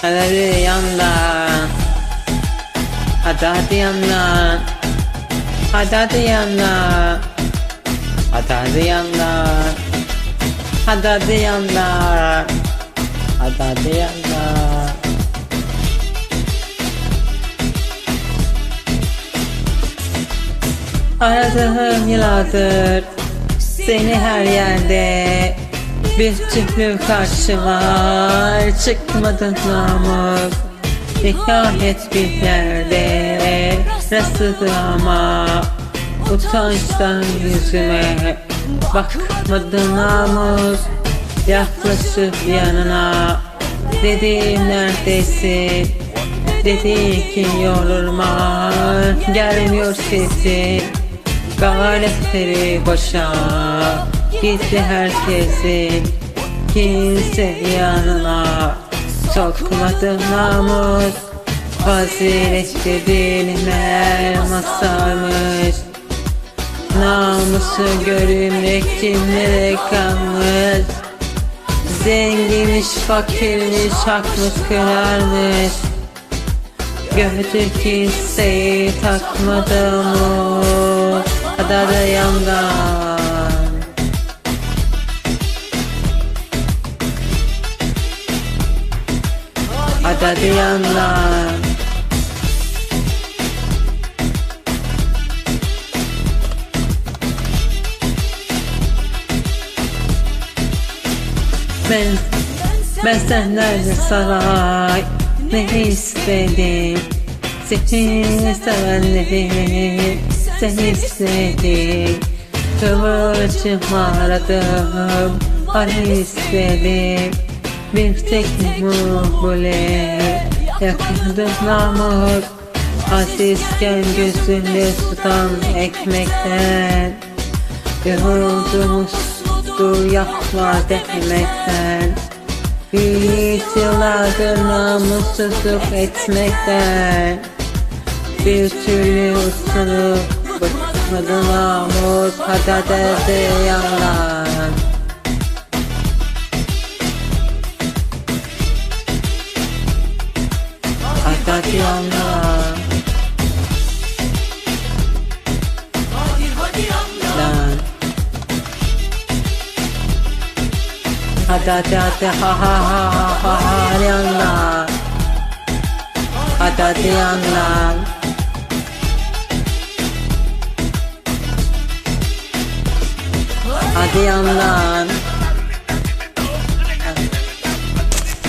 Hadi yandan. Hadi hadi yandan. Hadi hadi yandan. Hadi hadi yandan. Hadi hadi yandan. Hadi hadi yandan. Aradığım yıllardır Seni her yerde Bir türlü karşıma Çıkmadın namık. Nihayet bir yerde. Rastladı ama Utançtan yüzüme. Bakmadın namus Yaklaşıp yanına. Dedim neredesin? Dedi ki yorulma Gelmiyor sesin Gayretleri boşa Gitti herkesin Kimse yanına. Sokmadı namus Faziletli diline masarmış Namusu görünmek kimlere kalmış? Zenginmiş fakirmiş hakmış kırarmış. Gördü kimseyi takmadı mı Kadar yandan Yandan Ben ben senden saray. Ne istedim? Seni sevenleri sen istedim. Kıvırcım aradım Arı istedim Bir tek mukbule Yakındım namur. Azizken gözünde tutan ekmekten. Yoruldum uslu yapma demekten. Yiğit yıllardır namussuzluk etmekten. Bir türlü usanıp bıkmadı namus Hadi dedi Anna Dan Ada ada ha ha ha ha ha Ada Ada